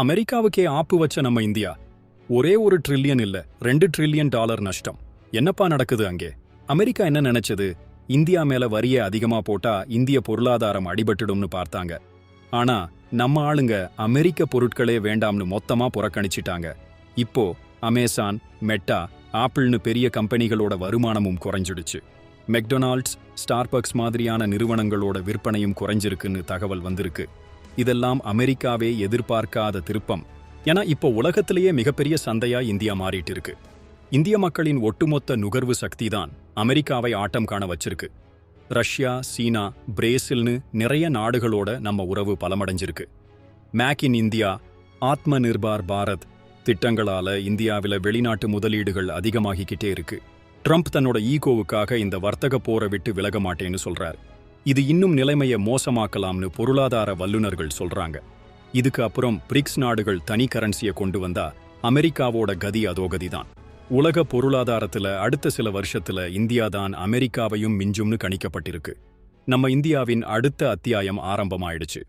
அமெரிக்காவுக்கே ஆப்பு வச்ச நம்ம இந்தியா. ஒரே ஒரு ட்ரில்லியன் இல்ல ரெண்டு ட்ரில்லியன் டாலர் நஷ்டம். என்னப்பா நடக்குது அங்கே? அமெரிக்கா என்ன நினைச்சது? இந்தியா மேல வரிய அதிகமா போட்டா இந்திய பொருளாதாரம் அடிபட்டுடும்னு பார்த்தாங்க. ஆனா நம்ம ஆளுங்க அமெரிக்க பொருட்களே வேண்டாம்னு மொத்தமா புறக்கணிச்சிட்டாங்க. இப்போ அமேசான் மெட்டா ஆப்பிள்னு பெரிய கம்பெனிகளோட வருமானமும் குறைஞ்சிடுச்சு. மெக்டொனால்ட்ஸ் ஸ்டார்பக்ஸ் மாதிரியான நிறுவனங்களோட விற்பனையும் குறைஞ்சிருக்குன்னு தகவல் வந்திருக்கு. இதெல்லாம் அமெரிக்காவே எதிர்பார்க்காத திருப்பம். ஏன்னா இப்போ உலகத்திலேயே மிகப்பெரிய சந்தையா இந்தியா மாறிட்டு இருக்கு இந்திய மக்களின் ஒட்டுமொத்த நுகர்வு சக்தி தான் அமெரிக்காவை ஆட்டம் காண வச்சிருக்கு. ரஷ்யா சீனா பிரேசில்னு நிறைய நாடுகளோட நம்ம உறவு பலமடைஞ்சிருக்கு. Make in India Atma Nirbhar Bharat திட்டங்களால இந்தியாவில வெளிநாட்டு முதலீடுகள் அதிகமாகிக்கிட்டே இருக்கு. ட்ரம்ப் தன்னோட ஈகோவுக்காக இந்த வர்த்தக போரை விட்டு விலக மாட்டேன்னு சொல்றாரு. இது இன்னும் நிலைமையை மோசமாக்கலாம்னு பொருளாதார வல்லுநர்கள் சொல்றாங்க. இதுக்கு அப்புறம் பிரிக்ஸ் நாடுகள் தனி கரன்சியை கொண்டு வந்தா அமெரிக்காவோட கதி அதோகதி தான் உலக பொருளாதாரத்துல அடுத்த சில வருஷத்துல இந்தியா தான் அமெரிக்காவையும் மிஞ்சும்னு கணிக்கப்பட்டிருக்கு. நம்ம இந்தியாவின் அடுத்த அத்தியாயம் ஆரம்பமாயிடுச்சு.